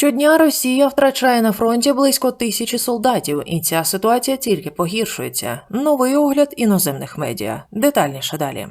Щодня Росія втрачає на фронті близько тисячі солдатів, і ця ситуація тільки погіршується. Новий огляд іноземних медіа. Детальніше далі.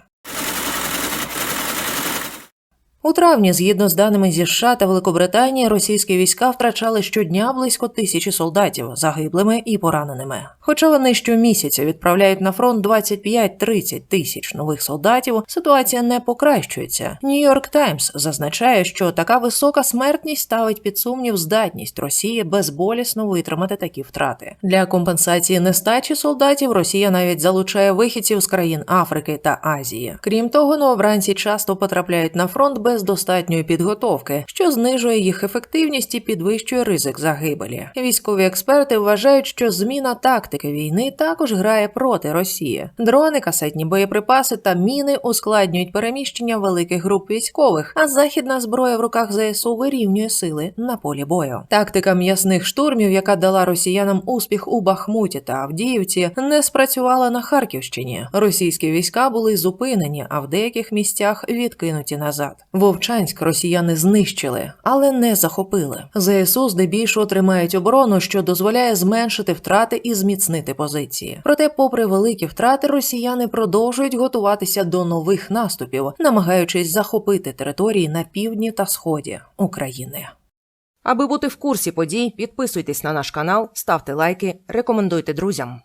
У травні, згідно з даними зі США та Великобританії, російські війська втрачали щодня близько тисячі солдатів, загиблими і пораненими. Хоча вони щомісяця відправляють на фронт 25-30 тисяч нових солдатів, ситуація не покращується. Нью-Йорк Таймс зазначає, що така висока смертність ставить під сумнів здатність Росії безболісно витримати такі втрати. Для компенсації нестачі солдатів Росія навіть залучає вихідців з країн Африки та Азії. Крім того, новобранці часто потрапляють на фронт без достатньої підготовки, що знижує їх ефективність і підвищує ризик загибелі. Військові експерти вважають, що зміна тактики війни також грає проти Росії. Дрони, касетні боєприпаси та міни ускладнюють переміщення великих груп військових, а західна зброя в руках ЗСУ вирівнює сили на полі бою. Тактика м'ясних штурмів, яка дала росіянам успіх у Бахмуті та Авдіївці, не спрацювала на Харківщині. Російські війська були зупинені, а в деяких місцях відкинуті назад. Вовчанськ росіяни знищили, але не захопили. ЗСУ здебільшого тримають оборону, що дозволяє зменшити втрати і зміцнити позиції. Проте, попри великі втрати, росіяни продовжують готуватися до нових наступів, намагаючись захопити території на півдні та сході України. Аби бути в курсі подій, підписуйтесь на наш канал, ставте лайки, рекомендуйте друзям.